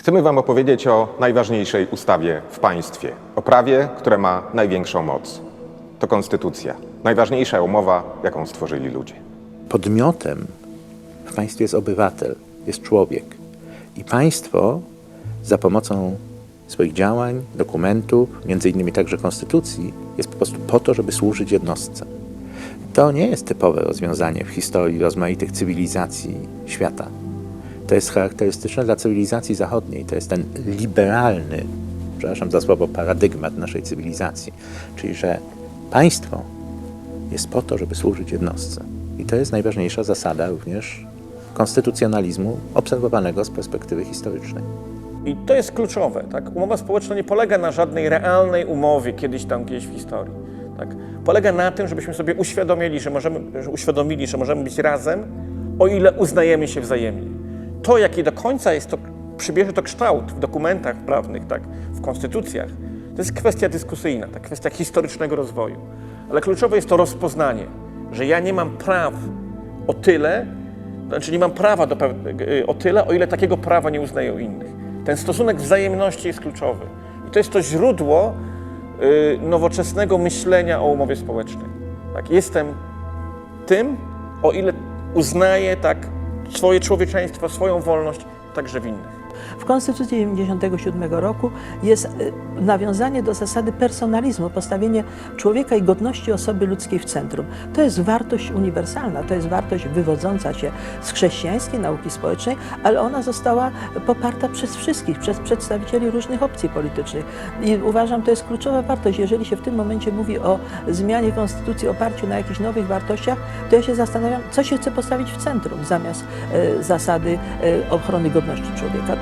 Chcemy Wam opowiedzieć o najważniejszej ustawie w państwie, o prawie, które ma największą moc. To konstytucja, najważniejsza umowa, jaką stworzyli ludzie. podmiotem w państwie jest obywatel, jest człowiek. I państwo za pomocą swoich działań, dokumentów, między innymi także konstytucji, jest po prostu po to, żeby służyć jednostce. To nie jest typowe rozwiązanie w historii rozmaitych cywilizacji świata. To jest charakterystyczne dla cywilizacji zachodniej. To jest ten liberalny, przepraszam za słowo, paradygmat naszej cywilizacji. Czyli, że państwo jest po to, żeby służyć jednostce. I to jest najważniejsza zasada również konstytucjonalizmu obserwowanego z perspektywy historycznej. I to jest kluczowe. Tak? Umowa społeczna nie polega na żadnej realnej umowie kiedyś tam, gdzieś w historii. Tak? Polega na tym, żebyśmy sobie uświadomili, że możemy, że uświadomili, że możemy być razem, o ile uznajemy się wzajemnie. To, jaki do końca jest to, przybierze to kształt w dokumentach prawnych, tak? w konstytucjach, to jest kwestia dyskusyjna, tak? kwestia historycznego rozwoju. Ale kluczowe jest to rozpoznanie, że ja nie mam praw o tyle, znaczy nie mam prawa do, y, o tyle, o ile takiego prawa nie uznają innych. Ten stosunek wzajemności jest kluczowy. I to jest to źródło y, nowoczesnego myślenia o umowie społecznej. Tak, jestem tym, o ile uznaję tak swoje człowieczeństwo, swoją wolność także w Konstytucji 1997 roku jest y, nawiązanie do zasady personalizmu, postawienie człowieka i godności osoby ludzkiej w centrum. To jest wartość uniwersalna, to jest wartość wywodząca się z chrześcijańskiej nauki społecznej, ale ona została poparta przez wszystkich, przez przedstawicieli różnych opcji politycznych. I uważam, to jest kluczowa wartość. Jeżeli się w tym momencie mówi o zmianie konstytucji oparciu na jakichś nowych wartościach, to ja się zastanawiam, co się chce postawić w centrum zamiast e, zasady e, ochrony godności człowieka.